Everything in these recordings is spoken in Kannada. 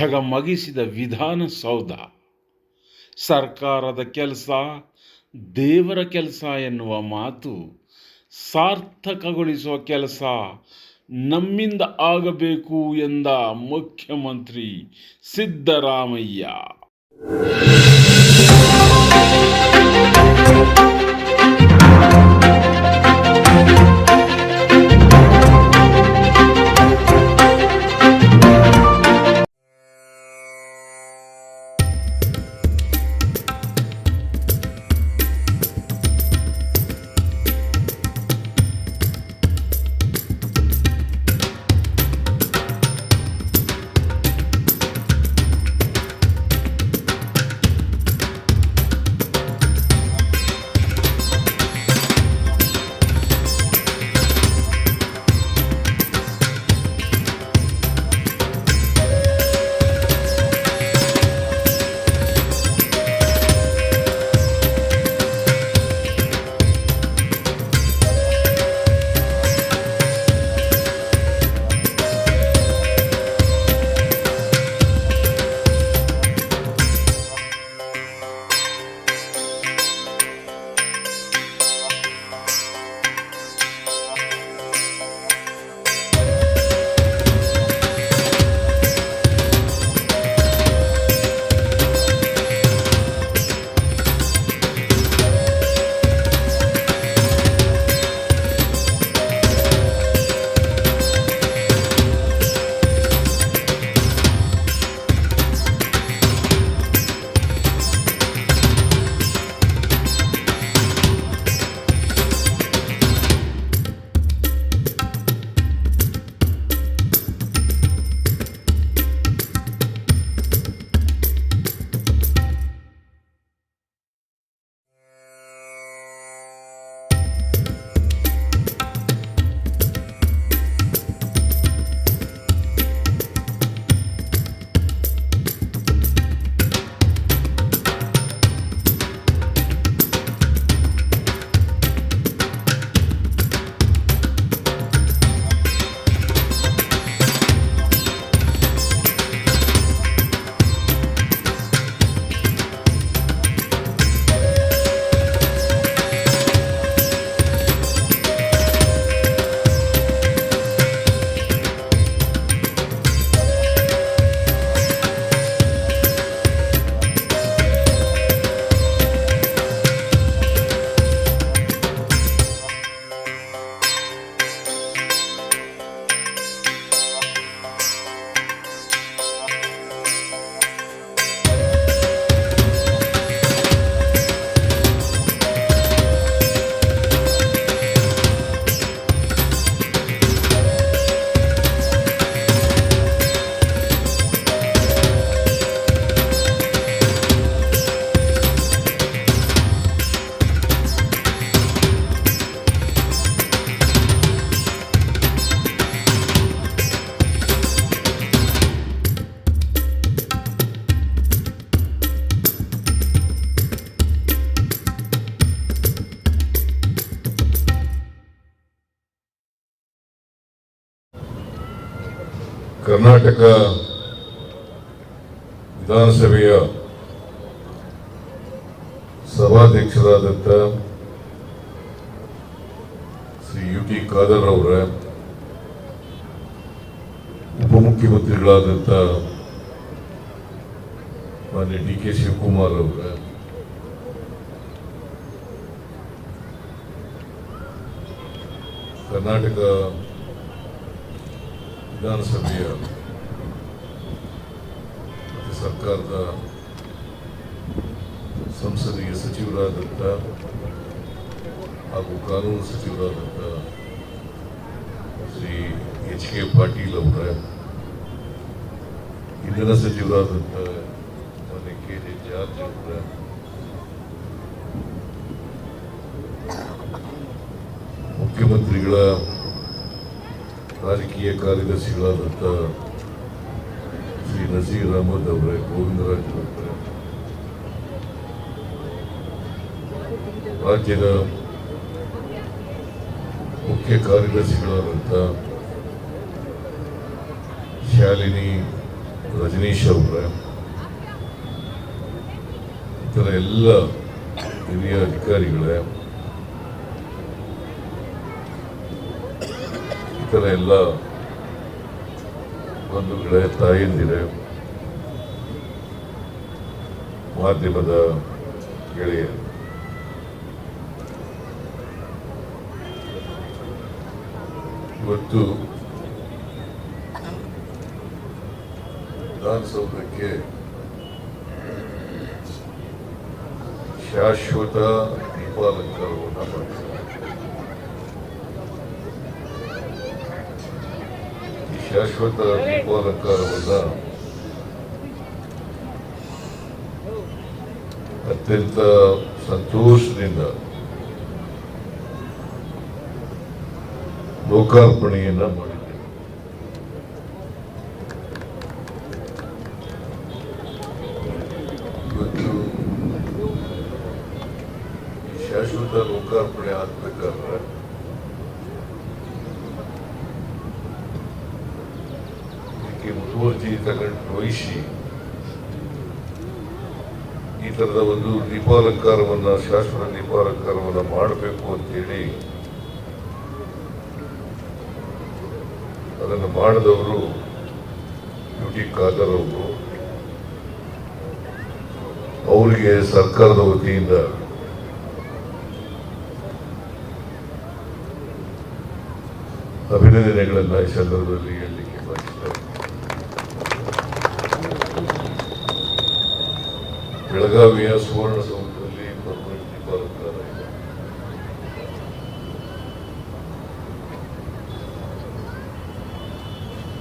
ಝಗಮಗಿಸಿದ ವಿಧಾನಸೌಧ ಸರ್ಕಾರದ ಕೆಲಸ, ದೇವರ ಕೆಲಸ ಎನ್ನುವ ಮಾತು ಸಾರ್ಥಕಗೊಳಿಸುವ ಕೆಲಸ ನಮ್ಮಿಂದ ಆಗಬೇಕು ಎಂದ ಮುಖ್ಯಮಂತ್ರಿ ಸಿದ್ದರಾಮಯ್ಯ. ಕರ್ನಾಟಕ ವಿಧಾನಸಭೆಯ ಸಭಾಧ್ಯಕ್ಷರಾದಂಥ ಶ್ರೀ ಯು ಟಿ ಖಾದರ್ ಅವರ ಉಪಮುಖ್ಯಮಂತ್ರಿಗಳಾದಂಥ ಮಾನ್ಯ ಡಿ ಕೆ ಶಿವಕುಮಾರ್ ಅವರ, ಕರ್ನಾಟಕ ವಿಧಾನಸಭೆಯ ಮತ್ತು ಸರ್ಕಾರದ ಸಂಸದೀಯ ಸಚಿವರಾದಂಥ ಹಾಗೂ ಕಾನೂನು ಸಚಿವರಾದಂಥ ಶ್ರೀ ಎಚ್ ಕೆ ಪಾಟೀಲ್ ಅವರ ಇಂಧನ ಸಚಿವರಾದಂಥ ಮನೆ ಕೆ ಜೆ ಜಾರ್ಜ್ ಅವರ ಮುಖ್ಯಮಂತ್ರಿಗಳ ರಾಜಕೀಯ ಕಾರ್ಯದರ್ಶಿಗಳಾದಂಥ ಶ್ರೀ ನಜೀರ್ ಅಹಮದ್ ಅವರೇ ಗೋವಿಂದರಾಜ್ ಅವರೇ ರಾಜ್ಯದ ಮುಖ್ಯ ಕಾರ್ಯದರ್ಶಿಗಳಾದಂಥ ಶಾಲಿನಿ ರಜನೀಶ್ ಅವರ ಇತರ ಎಲ್ಲ ಹಿರಿಯ ಅಧಿಕಾರಿಗಳೇ ಇತರ ಎಲ್ಲ ಬಂಧುಗಳೇ ತಾಯಂದಿರೇ ಮಾಧ್ಯಮದ ಗೆಳೆಯರು. ಇವತ್ತು ವಿಧಾನಸೌಧಕ್ಕೆ ಶಾಶ್ವತ ದೀಪಾಲಂಕಾರವನ್ನು ಮಾಡಿದ್ದಾರೆ ಈ ಶಾಶ್ವತ ದೀಪಾಲಂಕಾರವನ್ನ ಅತ್ಯಂತ ಸಂತೋಷದಿಂದ ಲೋಕಾರ್ಪಣೆಯನ್ನ ಇವತ್ತು ಈ ಶಾಶ್ವತ ಲೋಕಾರ್ಪಣೆ ಆಗ್ಬೇಕಾದ್ರೆ ಇದಕ್ಕೆ ಮುತುವರ್ಜಿ ತಗೊಂಡು ವಹಿಸಿ ಈ ಥರದ ಒಂದು ದೀಪಾಲಂಕಾರವನ್ನು, ಶಾಶ್ವತ ದೀಪಾಲಂಕಾರವನ್ನ ಮಾಡಬೇಕು ಅಂತೇಳಿ ಅದನ್ನು ಮಾಡಿದವರು ಯು ಖಾದರ್ ಅವರು. ಅವರಿಗೆ ಸರ್ಕಾರದ ವತಿಯಿಂದ ಅಭಿನಂದನೆಗಳನ್ನು ಈ ಸಂದರ್ಭದಲ್ಲಿ ಹೇಳಲಿಕ್ಕೆ ಬಯಸ್ತಾರೆ ಬೆಳಗಾವಿಯ ಸುವರ್ಣ ಸೌಧದಲ್ಲಿ ದೀಪಾಲಂಕಾರ ಇದೆ.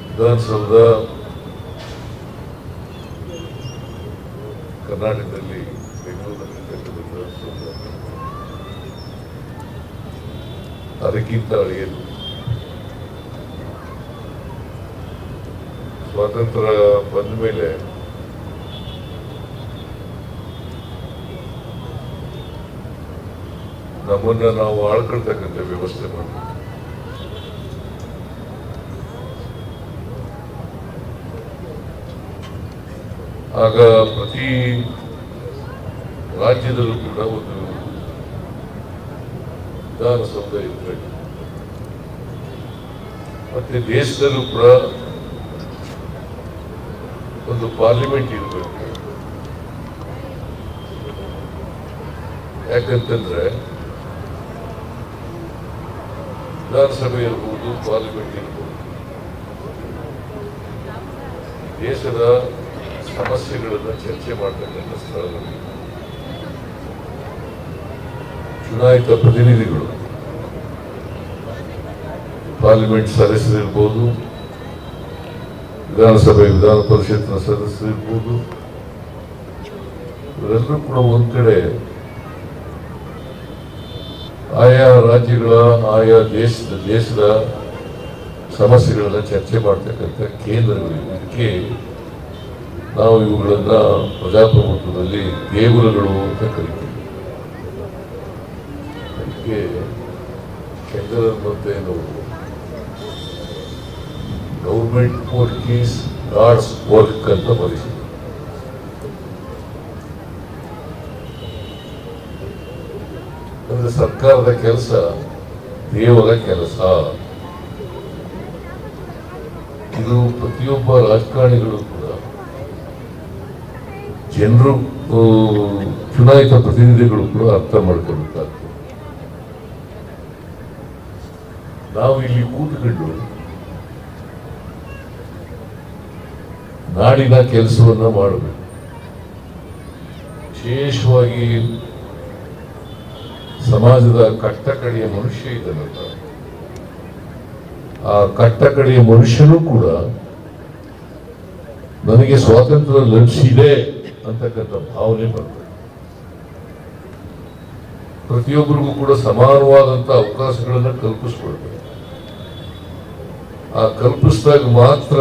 ವಿಧಾನಸೌಧ ಕರ್ನಾಟಕದಲ್ಲಿ ಬೆಂಗಳೂರಿನಲ್ಲಿ ಕಟ್ಟಿದ ವಿಧಾನಸೌಧ. ಅದಕ್ಕಿಂತ ಅಳಿಯಲು ಸ್ವಾತಂತ್ರ್ಯ ಬಂದ ಮೇಲೆ ನಮ್ಮನ್ನ ನಾವು ಆಳ್ಕೊಳ್ತಕ್ಕಂಥ ವ್ಯವಸ್ಥೆ ಮಾಡಬೇಕು. ಆಗ ಪ್ರತಿ ರಾಜ್ಯದಲ್ಲೂ ಕೂಡ ಒಂದು ವಿಧಾನಸೌಧ ಇರಬೇಕು ಮತ್ತೆ ದೇಶದಲ್ಲೂ ಕೂಡ ಒಂದು ಪಾರ್ಲಿಮೆಂಟ್ ಇರಬೇಕು. ಯಾಕಂತಂದ್ರೆ ವಿಧಾನಸಭೆ ಇರ್ಬೋದು, ಪಾರ್ಲಿಮೆಂಟ್ ಇರ್ಬೋದು. ದೇಶದ ಸಮಸ್ಯೆಗಳನ್ನು ಚರ್ಚೆ ಮಾಡತಕ್ಕಂಥ ಸ್ಥಳಗಳು. ಚುನಾಯಿತ ಪ್ರತಿನಿಧಿಗಳು. ಪಾರ್ಲಿಮೆಂಟ್ ಸದಸ್ಯರಿರ್ಬೋದು ವಿಧಾನಸಭೆ ವಿಧಾನ ಪರಿಷತ್ನ ಸದಸ್ಯರಿರ್ಬೋದು ಇವರೆಲ್ಲರೂ ಕೂಡ ಒಂದ್ ಕಡೆ ಆಯಾ ರಾಜ್ಯಗಳ, ಆಯಾ ದೇಶದ ದೇಶದ ಸಮಸ್ಯೆಗಳನ್ನ ಚರ್ಚೆ ಮಾಡ್ತಕ್ಕಂಥ ಕೇಂದ್ರಗಳು ಇದಕ್ಕೆ ನಾವು ಇವುಗಳನ್ನ ಪ್ರಜಾಪ್ರಭುತ್ವದಲ್ಲಿ ದೇಗುಲಗಳು ಅಂತ ಕರಿತೀವಿ. ಅದಕ್ಕೆ ಕೇಂದ್ರ ನಾವು government work is God's work ಅಂತ ಬರೀತೀವಿ ಅಂದ್ರೆ ಸರ್ಕಾರದ ಕೆಲಸ, ದೇವರ ಕೆಲಸ. ಇದು ಪ್ರತಿಯೊಬ್ಬ ರಾಜಕಾರಣಿಗಳು ಕೂಡ ಜನರು ಚುನಾಯಿತ ಪ್ರತಿನಿಧಿಗಳು ಕೂಡ ಅರ್ಥ ಮಾಡ್ಕೊಳ್ಬೇಕಾಗ್ತದೆ. ನಾವು ಇಲ್ಲಿ ಕೂತ್ಕೊಂಡು ನಾಡಿನ ಕೆಲಸವನ್ನ ಮಾಡಬೇಕು. ವಿಶೇಷವಾಗಿ ಸಮಾಜದ ಕಟ್ಟಕಡೆಯ ಮನುಷ್ಯ ಇದ್ದಾನಲ್ಲ ಆ ಕಟ್ಟಕಡೆಯ ಮನುಷ್ಯನೂ ಕೂಡ ನನಗೆ ಸ್ವಾತಂತ್ರ್ಯ ಲಭಿಸಿದೆ ಅಂತಕ್ಕಂಥ ಭಾವನೆ ಬರ್ತದೆ ಪ್ರತಿಯೊಬ್ಬರಿಗೂ ಕೂಡ ಸಮಾನವಾದಂತಹ ಅವಕಾಶಗಳನ್ನ ಕಲ್ಪಿಸ್ಕೊಳ್ಬೇಕು. ಆ ಕಲ್ಪಿಸಿದಾಗ ಮಾತ್ರ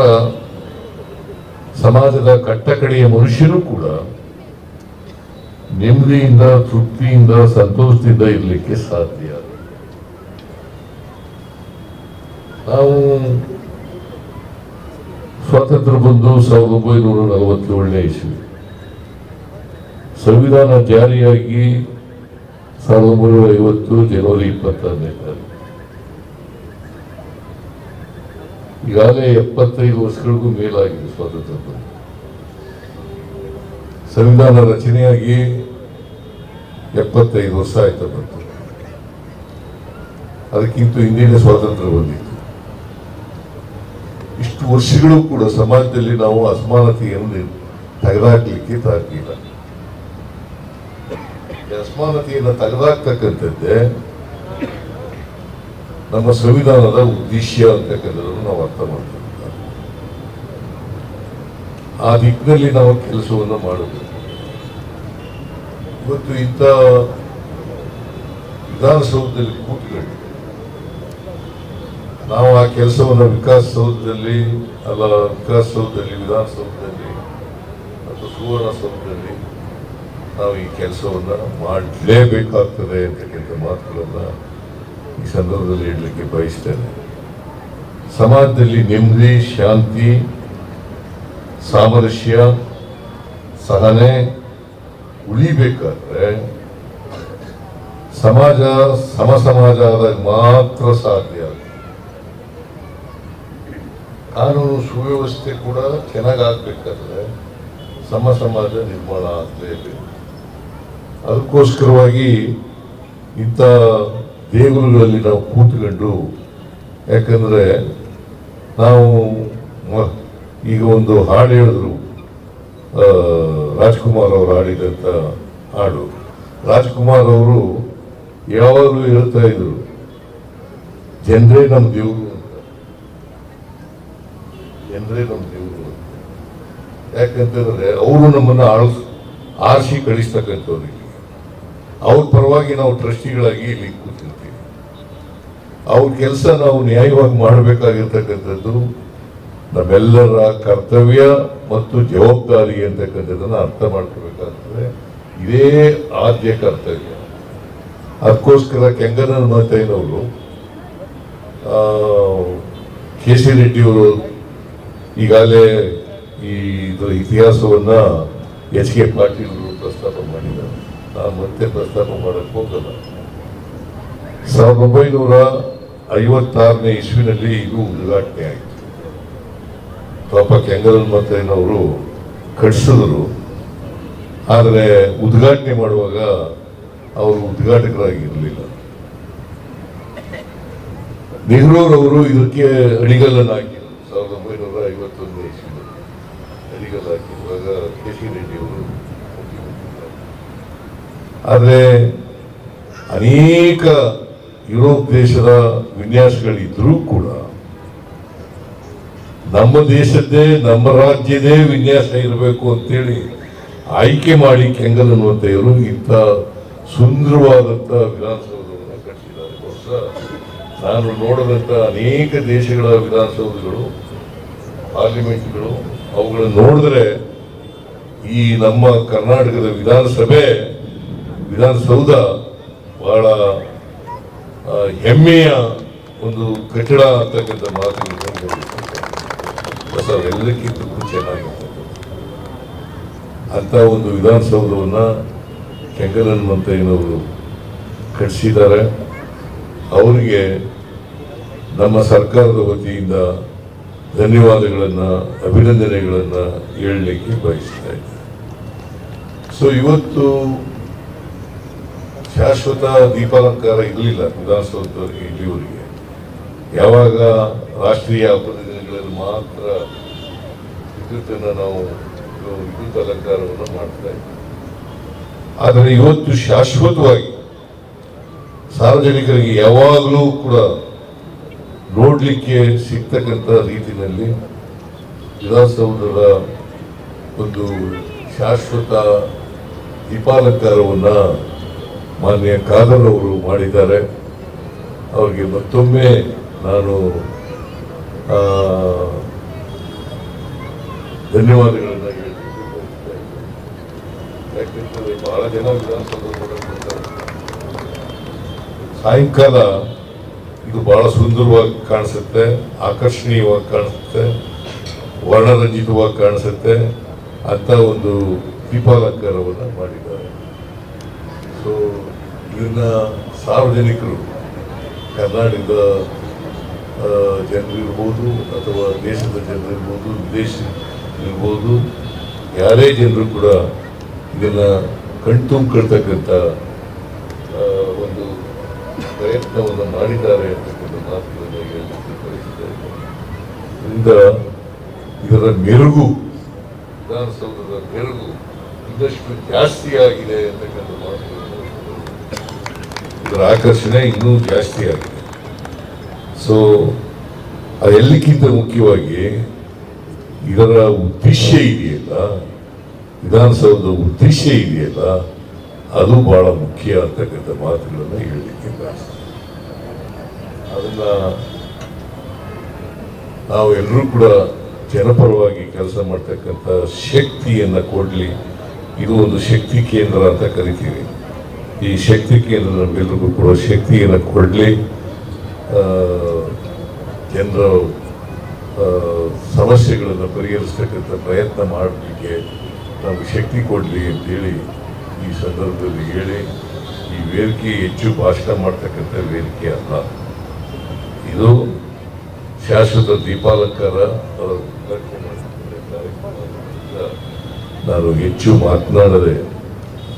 ಸಮಾಜದ ಕಟ್ಟಕಡೆಯ ಮನುಷ್ಯನೂ ಕೂಡ ನೆಮ್ಮದಿಯಿಂದ, ತೃಪ್ತಿಯಿಂದ, ಸಂತೋಷದಿಂದ ಇರಲಿಕ್ಕೆ ಸಾಧ್ಯ. ನಾವು ಸ್ವಾತಂತ್ರ್ಯ ಬಂದು ಸಾವಿರದ ಒಂಬೈನೂರ ನಲವತ್ತೇಳನೇ ಇಸ್ವಿ. ಸಂವಿಧಾನ ಜಾರಿಯಾಗಿ ಸಾವಿರದ ಒಂಬೈನೂರ ಐವತ್ತು ಜನವರಿ ಇಪ್ಪತ್ತೊಂದನೇ ತಾರೀಕು. ಈಗಾಗಲೇ ಎಪ್ಪತ್ತೈದು ವರ್ಷಗಳಿಗೂ ಮೇಲಾಗಿದೆ ಸ್ವಾತಂತ್ರ್ಯ ಬಂದು. ಸಂವಿಧಾನ ರಚನೆಯಾಗಿ ಎಪ್ಪತ್ತೈದು ವರ್ಷ ಆಯ್ತು ಬಂತು. ಅದಕ್ಕಿಂತ ಹಿಂದಿನ ಸ್ವಾತಂತ್ರ್ಯ ಬಂದಿತ್ತು. ಇಷ್ಟು ವರ್ಷಗಳು ಕೂಡ ಸಮಾಜದಲ್ಲಿ ನಾವು ಅಸಮಾನತೆಯನ್ನು ತೆಗೆದಾಕ್ಲಿಕ್ಕೆ ತಾಕಿಲ್ಲ ಅಸಮಾನತೆಯನ್ನು ತೆಗೆದಾಕ್ತಕ್ಕಂಥದ್ದೇ ನಮ್ಮ ಸಂವಿಧಾನದ ಉದ್ದೇಶ ಅಂತಕ್ಕಂಥದ್ದನ್ನು ನಾವು ಅರ್ಥ ಮಾಡ್ತೀವಿ. ಆ ದಿಕ್ಕಿನಲ್ಲಿ ನಾವು ಕೆಲಸವನ್ನು ಮಾಡಬೇಕು ಇವತ್ತು ಇಂಥ ವಿಧಾನಸೌಧದಲ್ಲಿ ಕೂತ್ಕೊಂಡು ನಾವು ಆ ಕೆಲಸವನ್ನು ವಿಕಾಸಸೌಧದಲ್ಲಿ, ಅಲ್ಲ ವಿಕಾಸಸೌಧದಲ್ಲಿ, ವಿಧಾನಸೌಧದಲ್ಲಿ ಮತ್ತು ಸುವರ್ಣಸೌಧದಲ್ಲಿ ನಾವು ಈ ಕೆಲಸವನ್ನು ಮಾಡಲೇಬೇಕಾಗ್ತದೆ ಅಂತಕ್ಕಂಥ ಮಾತುಗಳನ್ನು ಈ ಸಂದರ್ಭದಲ್ಲಿ ಇಡಲಿಕ್ಕೆ ಬಯಸ್ತೇನೆ. ಸಮಾಜದಲ್ಲಿ ನೆಮ್ಮದಿ, ಶಾಂತಿ ಸಾಮರಸ್ಯ ಸಹನೆ ಉಳಿಬೇಕಾದ್ರೆ ಸಮಾಜ ಸಮ ಸಮಾಜ ಆದಾಗ ಮಾತ್ರ ಸಾಧ್ಯ. ಕಾನೂನು ಸುವ್ಯವಸ್ಥೆ ಕೂಡ ಚೆನ್ನಾಗಿ ಆಗ್ಬೇಕಾದ್ರೆ ಸಮ ಸಮಾಜ ನಿರ್ಮಾಣ ಆಗಲೇಬೇಕು. ಅದಕ್ಕೋಸ್ಕರವಾಗಿ ಇಂಥ ದೇಗುಲಗಳಲ್ಲಿ ನಾವು ಕೂತ್ಕೊಂಡು, ಯಾಕಂದ್ರೆ ನಾವು ಈಗ ಒಂದು ಹಾಡು ಹೇಳಿದ್ರು. ರಾಜ್ಕುಮಾರ್ ಅವರು ಹಾಡಿದಂಥ ಹಾಡು. ರಾಜ್ಕುಮಾರ್ ಅವರು ಯಾವಾಗಲೂ ಹೇಳ್ತಾ ಇದ್ರು, ಜನರೇ ನಮ್ಮ ದೇವರು ಅಂತ. ಜನರೇ ನಮ್ಮ ದೇವರು ಯಾಕಂತಂದ್ರೆ ಅವರು ನಮ್ಮನ್ನ ಆಳಿಸ್, ಆರಿಸಿ ಕಳಿಸ್ತಕ್ಕಂಥವ್ರು ಅವ್ರ ಪರವಾಗಿ ನಾವು ಟ್ರಸ್ಟಿಗಳಾಗಿ ಇಲ್ಲಿ ಕೂತಿರ್ತೀವಿ. ಅವ್ರ ಕೆಲಸ ನಾವು ನ್ಯಾಯವಾಗಿ ಮಾಡಬೇಕಾಗಿರ್ತಕ್ಕಂಥದ್ದು ನಮ್ಮೆಲ್ಲರ ಕರ್ತವ್ಯ ಮತ್ತು ಜವಾಬ್ದಾರಿ ಅಂತಕ್ಕಂಥದ್ದನ್ನು ಅರ್ಥ ಮಾಡ್ಕೋಬೇಕಾಗ್ತದೆ. ಇದೇ ಆದ್ಯ ಕರ್ತವ್ಯ. ಅದಕ್ಕೋಸ್ಕರ ಕೆಂಗನ ಮಾತೈನವರು ಕೆ ಸಿ ರೆಡ್ಡಿಯವರು ಈಗಾಗಲೇ ಈ ಇದರ ಇತಿಹಾಸವನ್ನ ಎಚ್ ಕೆ ಪಾಟೀಲ್ ಅವರು ಪ್ರಸ್ತಾಪ ಮಾಡಿದ್ದಾರೆ. ನಾನು ಮತ್ತೆ ಪ್ರಸ್ತಾಪ ಮಾಡಕ್ ಹೋಗಲ್ಲ. ಸಾವಿರದ ಒಂಬೈನೂರ ಐವತ್ತಾರನೇ ಇಸ್ವಿನಲ್ಲಿ ಇದು ಉದ್ಘಾಟನೆ ಆಯಿತು. ಪಾಪ ಕೆಂಗಲ್ ಮತ್ತಯ್ಯನವರು ಕಟ್ಸಿದ್ರು ಆದರೆ ಉದ್ಘಾಟನೆ ಮಾಡುವಾಗ ಅವರು ಉದ್ಘಾಟಕರಾಗಿರಲಿಲ್ಲ. ನೆಹರೂರವರು ಇದಕ್ಕೆ ಅಡಿಗಲ್ಲನ್ನು ಹಾಕಿದ್ರು. ಸಾವಿರದ ಒಂಬೈನೂರ ಐವತ್ತೊಂದು ವಯಸ್ಸಿನ ಅಡಿಗಲ್ ಹಾಕಿರುವಾಗ ಕೆ ಸಿ ರೆಡ್ಡಿ ಅವರು ಆದರೆ ಅನೇಕ ಯುರೋಪ್ ದೇಶದ ವಿನ್ಯಾಸಗಳಿದ್ರೂ ಕೂಡ ನಮ್ಮ ದೇಶದ್ದೇ, ನಮ್ಮ ರಾಜ್ಯದೇ ವಿನ್ಯಾಸ ಇರಬೇಕು ಅಂತೇಳಿ ಆಯ್ಕೆ ಮಾಡಿ ಕೆಂಗಲ್ ಅನ್ನುವಂತೆಯವರು ಇಂಥ ಸುಂದರವಾದಂಥ ವಿಧಾನಸೌಧವನ್ನು ಕಟ್ಟಿದ್ದಾರೆ. ಬಹುಶಃ ನಾನು ನೋಡಿದಂಥ ಅನೇಕ ದೇಶಗಳ ವಿಧಾನಸೌಧಗಳು, ಪಾರ್ಲಿಮೆಂಟ್ಗಳು, ಅವುಗಳನ್ನು ನೋಡಿದ್ರೆ ಈ ನಮ್ಮ ಕರ್ನಾಟಕದ ವಿಧಾನಸಭೆ, ವಿಧಾನಸೌಧ ಬಹಳ ಹೆಮ್ಮೆಯ ಒಂದು ಕಟ್ಟಡ ಅಂತಕ್ಕಂಥ ಮಾತುಗಳು ಹೊಸ ಎಲ್ಲಕ್ಕಿಂತ ಚೆನ್ನಾಗಿರ್ತದೆ ಅಂತ ಒಂದು ವಿಧಾನಸೌಧವನ್ನು ಕೆಂಗಲನ್ ಮಂತಯ್ಯನವರು ಕಟ್ಟಿಸಿದ್ದಾರೆ ಅವರಿಗೆ ನಮ್ಮ ಸರ್ಕಾರದ ವತಿಯಿಂದ ಧನ್ಯವಾದಗಳನ್ನು, ಅಭಿನಂದನೆಗಳನ್ನು ಹೇಳಲಿಕ್ಕೆ ಬಯಸ್ತಾ ಇದ್ದೆ ಸೊ ಇವತ್ತು ಶಾಶ್ವತ ದೀಪಾಲಂಕಾರ ಇರಲಿಲ್ಲ ವಿಧಾನಸೌಧದವರಿಗೆ, ಇಲ್ಲಿವರೆಗೆ. ಯಾವಾಗ ರಾಷ್ಟ್ರೀಯ ಹಬ್ಬದ ಮಾತ್ರ ವಿದ್ಯುತ್ತನ್ನು ನಾವು ವಿದ್ಯುತ್ ಅಲಂಕಾರವನ್ನು ಮಾಡ್ತಾ ಇದ್ದೀವಿ ಆದರೆ ಇವತ್ತು ಶಾಶ್ವತವಾಗಿ ಸಾರ್ವಜನಿಕರಿಗೆ ಯಾವಾಗಲೂ ಕೂಡ ನೋಡಲಿಕ್ಕೆ ಸಿಗ್ತಕ್ಕಂಥ ರೀತಿಯಲ್ಲಿ ವಿಧಾನಸೌಧದ ಒಂದು ಶಾಶ್ವತ ದೀಪಾಲಂಕಾರವನ್ನು ಮಾನ್ಯ ಖಾದರ್ ಅವರು ಮಾಡಿದ್ದಾರೆ. ಅವರಿಗೆ ಮತ್ತೊಮ್ಮೆ ನಾನು ಧನ್ಯವಾದಗಳನ್ನು ಬಹಳ ಜನ. ಸಾಯಂಕಾಲ ಇದು ಬಹಳ ಸುಂದರವಾಗಿ ಕಾಣಿಸುತ್ತೆ, ಆಕರ್ಷಣೀಯವಾಗಿ ಕಾಣಿಸುತ್ತೆ, ವರ್ಣರಂಜಿತವಾಗಿ ಕಾಣಿಸುತ್ತೆ ಅಂತ ಒಂದು ದೀಪಾಲಂಕಾರವನ್ನು ಮಾಡಿದ್ದಾರೆ ಸೊ ಇದನ್ನ ಸಾರ್ವಜನಿಕರು ಕರ್ನಾಟಕದ ಜನರಿರ್ಬೋದು ಅಥವಾ ದೇಶದ ಜನರಿರ್ಬೋದು ವಿದೇಶ ಇರ್ಬೋದು, ಯಾರೇ ಜನರು ಕೂಡ ಇದನ್ನ ಕಣ್ತುಂಬಿಕೊಳ್ತಕ್ಕಂಥ ಒಂದು ಪ್ರಯತ್ನವನ್ನು ಮಾಡಿದ್ದಾರೆ ಅಂತಕ್ಕಂಥ ಮಾತುಗಳನ್ನು ಹೇಳಲಿಕ್ಕೆ ಬಯಸಿದ್ದಾರೆ ಇದರಿಂದ ಇದರ ಮೆರುಗು, ವಿಧಾನಸೌಧದ ಮೆರುಗು ಇನ್ನಷ್ಟು ಜಾಸ್ತಿ ಆಗಿದೆ ಅಂತಕ್ಕಂಥ ಮಾತುಗಳನ್ನು ಇದರ ಆಕರ್ಷಣೆ ಇನ್ನೂ ಜಾಸ್ತಿ ಆಗಿದೆ. ಸೊ ಅದೆಲ್ಲಕ್ಕಿಂತ ಮುಖ್ಯವಾಗಿ ಇದರ ಉದ್ದೇಶ ಇದೆಯಲ್ಲ, ವಿಧಾನಸೌಧದ ಉದ್ದೇಶ ಇದೆಯಲ್ಲ, ಅದು ಬಹಳ ಮುಖ್ಯ ಅಂತಕ್ಕಂಥ ಮಾತುಗಳನ್ನು ಹೇಳಲಿಕ್ಕೆ ಅದನ್ನ ನಾವು ಎಲ್ಲರೂ ಕೂಡ ಜನಪರವಾಗಿ ಕೆಲಸ ಮಾಡ್ತಕ್ಕಂಥ ಶಕ್ತಿಯನ್ನು ಕೊಡಲಿ. ಇದು ಒಂದು ಶಕ್ತಿ ಕೇಂದ್ರ ಅಂತ ಕರಿತೀವಿ. ಈ ಶಕ್ತಿ ಕೇಂದ್ರ ನಮಗೆಲ್ಲರಿಗೂ ಕೂಡ ಶಕ್ತಿಯನ್ನು ಕೊಡಲಿ. ಜನರ ಸಮಸ್ಯೆಗಳನ್ನು ಪರಿಹರಿಸ್ತಕ್ಕಂಥ ಪ್ರಯತ್ನ ಮಾಡಲಿಕ್ಕೆ ನಮಗೆ ಶಕ್ತಿ ಕೊಡಲಿ ಅಂತೇಳಿ ಈ ಸಂದರ್ಭದಲ್ಲಿ ಹೇಳಿ, ಈ ವೇದಿಕೆ ಹೆಚ್ಚು ಭಾಷಣ ಮಾಡ್ತಕ್ಕಂಥ ವೇದಿಕೆ ಅಲ್ಲ. ಇದು ಶಾಶ್ವತ ದೀಪಾಲಂಕಾರ ನಾನು ಹೆಚ್ಚು ಮಾತನಾಡದೆ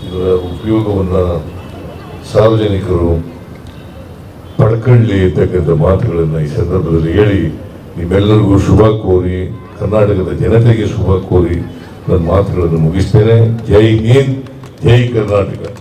ಇದರ ಉಪಯೋಗವನ್ನು ಸಾರ್ವಜನಿಕರು ಪಡ್ಕೊಳ್ಳಿ ಅಂತಕ್ಕಂಥ ಮಾತುಗಳನ್ನು ಈ ಸಂದರ್ಭದಲ್ಲಿ ಹೇಳಿ ನಿಮ್ಮೆಲ್ಲರಿಗೂ ಶುಭ ಕೋರಿ, ಕರ್ನಾಟಕದ ಜನತೆಗೆ ಶುಭ ಕೋರಿ ನನ್ನ ಮಾತುಗಳನ್ನು ಮುಗಿಸ್ತೇನೆ. ಜೈ ಹಿಂದ್, ಜೈ ಕರ್ನಾಟಕ.